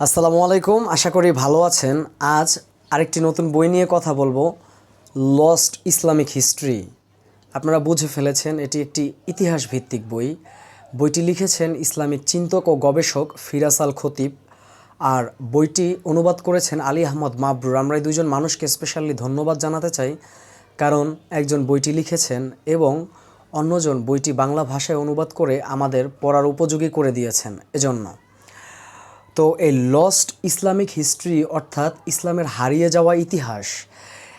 আসসালামু আলাইকুম, আশা করি ভালো আছেন। আজ আরেকটি নতুন বই নিয়ে কথা বলব লস্ট ইসলামিক হিস্ট্রি আপনারা বুঝে ফেলেছেন, এটি একটি ইতিহাস ভিত্তিক বই। বইটি লিখেছেন ইসলামিক চিন্তক ও গবেষক ফিরাস আল খতিব আর বইটি অনুবাদ করেছেন আলী আহমদ মাবরুর। আমরা এই দুজন মানুষকে স্পেশালি ধন্যবাদ জানাতে চাই, কারণ একজন বইটি লিখেছেন এবং অন্যজন বইটি বাংলা ভাষায় অনুবাদ করে আমাদের পড়ার উপযোগী করে দিয়েছেন। এজন্য তো এই লস্ট ইসলামিক হিস্ট্রি অর্থাৎ ইসলামের হারিয়ে যাওয়া ইতিহাস,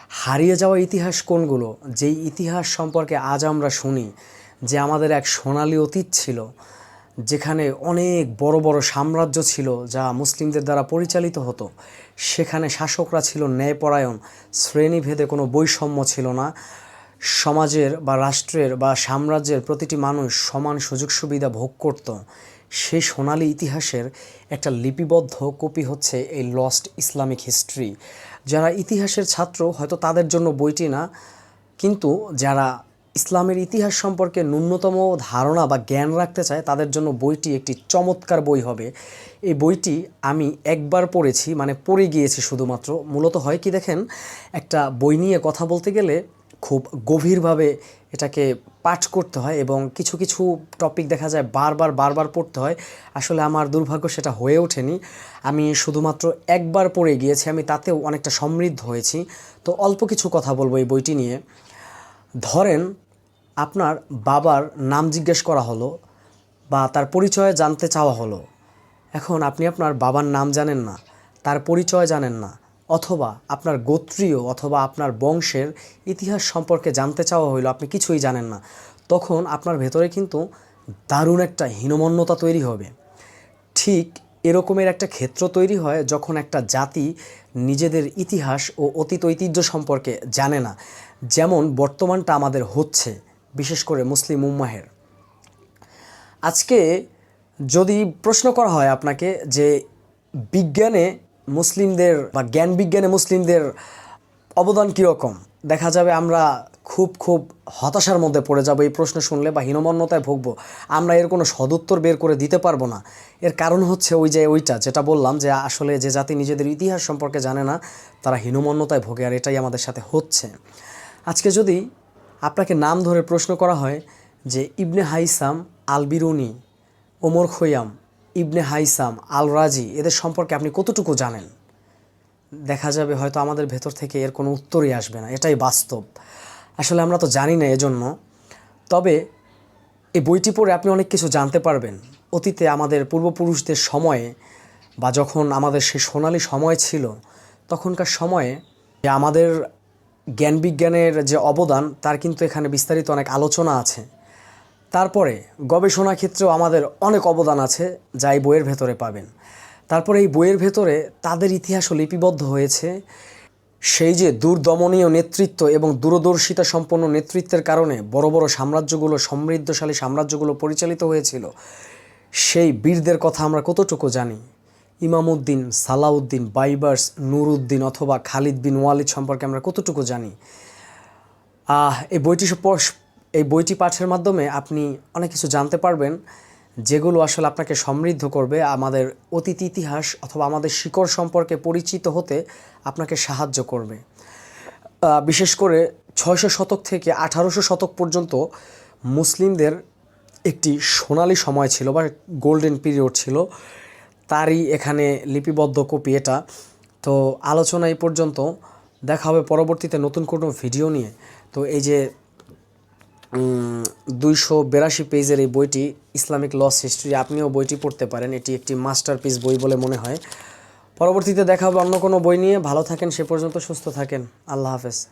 হারিয়ে যাওয়া ইতিহাস কোনগুলো? যেই ইতিহাস সম্পর্কে আজ আমরা শুনি, যে আমাদের এক সোনালী অতীত ছিল, যেখানে অনেক বড় বড় সাম্রাজ্য ছিল যা মুসলিমদের দ্বারা পরিচালিত হতো। সেখানে শাসকরা ছিল ন্যায়পরায়ণ, শ্রেণীভেদে কোনো বৈষম্য ছিল না সমাজের বা রাষ্ট্রের বা সাম্রাজ্যের প্রতিটি মানুষ সমান সুযোগ সুবিধা ভোগ করত। সেই সোনালী ইতিহাসের একটা লিপিবদ্ধ কপি হচ্ছে এই লস্ট ইসলামিক হিস্ট্রি যারা ইতিহাসের ছাত্র, হয়তো তাদের জন্য বইটি না, কিন্তু যারা ইসলামের ইতিহাস সম্পর্কে ন্যূনতম ধারণা বা জ্ঞান রাখতে চায়, তাদের জন্য বইটি একটি চমৎকার বই হবে। এই বইটি আমি একবার পড়েছি মানে পড়ে গিয়েছি শুধুমাত্র। মূলত হয় কি দেখেন? একটা বই নিয়ে কথা বলতে গেলে খুব গভীরভাবে এটাকে পাঠ করতে হয় এবং কিছু কিছু টপিক দেখা যায় বারবার বারবার পড়তে হয়। আসলে আমার দুর্ভাগ্য সেটা হয়ে ওঠেনি। আমি শুধুমাত্র একবার পড়ে গিয়েছি, আমি তাতেও অনেকটা সমৃদ্ধ হয়েছি। তো অল্প কিছু কথা বলব এই বইটি নিয়ে। ধরেন, আপনার বাবার নাম জিজ্ঞেস করা হলো বা তার পরিচয় জানতে চাওয়া হলো। এখন আপনি আপনার বাবার নাম জানেন না, তার পরিচয় জানেন না। অথবা আপনার গোত্রীয় অথবা আপনার বংশের ইতিহাস সম্পর্কে জানতে চাওয়া হইল, আপনি কিছুই জানেন না, তখন আপনার ভেতরে কিন্তু দারুণ একটা হীনমন্যতা তৈরি হবে। ঠিক এরকমের একটা ক্ষেত্র তৈরি হয় যখন একটা জাতি নিজেদের ইতিহাস ও অতীত ঐতিহ্য সম্পর্কে জানে না, যেমন বর্তমানটা আমাদের হচ্ছে, বিশেষ করে মুসলিম উম্মাহের। আজকে যদি প্রশ্ন করা হয় আপনাকে যে বিজ্ঞানে মুসলিমদের বা জ্ঞান বিজ্ঞানে মুসলিমদের অবদান কীরকম? দেখা যাবে আমরা খুব খুব হতাশার মধ্যে পড়ে যাব, এই প্রশ্ন শুনলে বা হীনমন্যতায় ভুগবো। আমরা এর কোনো সদুত্তর বের করে দিতে পারব না। এর কারণ হচ্ছে ওই যে ওইটা, যেটা বললাম যে আসলে যে জাতি নিজেদের ইতিহাস সম্পর্কে জানে না, তারা হীনমন্যতায় ভোগে আর এটাই আমাদের সাথে হচ্ছে। আজকে যদি আপনাকে নাম ধরে প্রশ্ন করা হয় যে ইবনে হাইসাম আলবিরুনি, ওমর খৈয়াম ইবনে হাইসাম আল রাজি এদের সম্পর্কে আপনি কতটুকু জানেন? দেখা যাবে হয়তো আমাদের ভেতর থেকে এর কোনো উত্তরই আসবে না, এটাই বাস্তব। আসলে আমরা তো জানি না এজন্য। তবে এই বইটি পড়ে আপনি অনেক কিছু জানতে পারবেন। অতীতে আমাদের পূর্বপুরুষদের সময়ে বা যখন আমাদের সে সোনালি সময় ছিল, তখনকার সময়ে যে আমাদের জ্ঞান বিজ্ঞানের যে অবদান, তার কিন্তু এখানে বিস্তারিত অনেক আলোচনা আছে। তারপরে গবেষণা ক্ষেত্রেও আমাদের অনেক অবদান আছে যা এই বইয়ের ভেতরে পাবেন। তারপরে এই বইয়ের ভেতরে তাদের ইতিহাসও লিপিবদ্ধ হয়েছে। সেই যে দূরদমনীয় নেতৃত্ব এবং দূরদর্শিতা সম্পন্ন নেতৃত্বের কারণে বড় বড় সাম্রাজ্যগুলো সমৃদ্ধশালী সাম্রাজ্যগুলো পরিচালিত হয়েছিল সেই বীরদের কথা আমরা কতটুকু জানি? ইমামউদ্দিন সালাউদ্দিন বাইবার্স নুরউদ্দিন অথবা খালিদ বিন ওয়ালিদ সম্পর্কে আমরা কতটুকু জানি? আহ, এই বইটি এই বইটি পাঠের মাধ্যমে আপনি অনেক কিছু জানতে পারবেন, যেগুলো আসলে আপনাকে সমৃদ্ধ করবে, আমাদের অতীত ইতিহাস অথবা আমাদের শিকড় সম্পর্কে পরিচিত হতে আপনাকে সাহায্য করবে। বিশেষ করে ছয়শো শতক থেকে আঠারোশো শতক পর্যন্ত মুসলিমদের একটি সোনালী সময় ছিল বা গোল্ডেন পিরিয়ড ছিল। তারই এখানে লিপিবদ্ধ কপি এটা। তো আলোচনা এই পর্যন্ত। দেখা হবে পরবর্তীতে নতুন কোনো ভিডিও নিয়ে। তো এই যে দুইশো বিরাশি পেজের এই বইটি ইসলামিক লস হিস্ট্রি, আপনিও বইটি পড়তে পারেন। এটি একটি মাস্টার পিস বই বলে মনে হয়। পরবর্তীতে দেখা হবে অন্য কোনো বই নিয়ে। ভালো থাকেন, সে পর্যন্ত সুস্থ থাকেন। আল্লাহ হাফেজ।